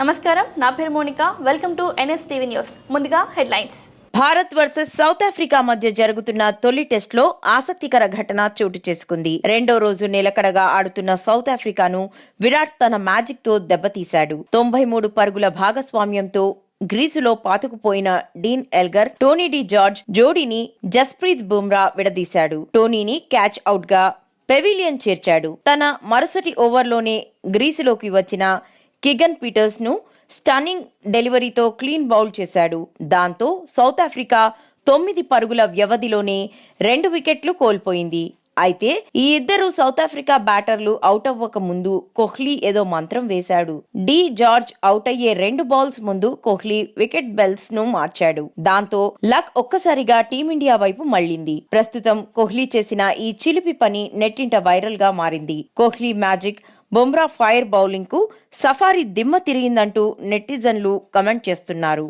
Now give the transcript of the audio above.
నమస్కారం నా పేరు Monika. Welcome to NS TV news ముందుగా headlines. Bharat versus South Africa మధ్య జరుగుతున్న తొలి టెస్ట్లో ఆసక్తికర ఘటన చోటు చేసుకుంది. రెండో రోజు నిలకడగా ఆడుతున్న సౌత్ ఆఫ్రికాను విరాట్ తన మ్యాజిక్తో దెబ్బతీశాడు. తొంభై మూడు పరుగుల భాగస్వామ్యంతో గ్రీసులో పాతుకుపోయిన Dean Elgar Tony de Zorzi జోడీని Jasprit Bumrah విడదీశాడు. టోనీని క్యాచ్ అవుట్గా పెవిలియన్ చేర్చాడు. తన మరుసటి ఓవర్లోనే గ్రీసులోకి వచ్చిన కిగన్ పీటర్స్ను స్టన్నింగ్ డెలివరీతో క్లీన్ బౌల్ చేశాడు. దాంతో సౌత్ ఆఫ్రికా తొమ్మిది పరుగుల వ్యవధిలోనే రెండు వికెట్లు కోల్పోయింది. అయితే ఈ ఇద్దరు సౌత్ ఆఫ్రికా బ్యాటర్లు అవుట్ అవ్వక ముందు కోహ్లీ ఏదో మంత్రం వేశాడు. డి జార్జ్ అవుట్ అయ్యే రెండు బాల్స్ ముందు కోహ్లీ వికెట్ బెల్స్ను మార్చాడు. దాంతో లక్ ఒక్కసారిగా టీమిండియా వైపు మళ్ళింది. ప్రస్తుతం కోహ్లీ చేసిన ఈ చిలిపి పని నెట్టింట వైరల్గా మారింది. కోహ్లీ మ్యాజిక్ బొమ్రా ఫైర్ బౌలింగ్కు సఫారీ దిమ్మ తిరిగిందంటూ నెటిజన్లు కమెంట్ చేస్తున్నారు.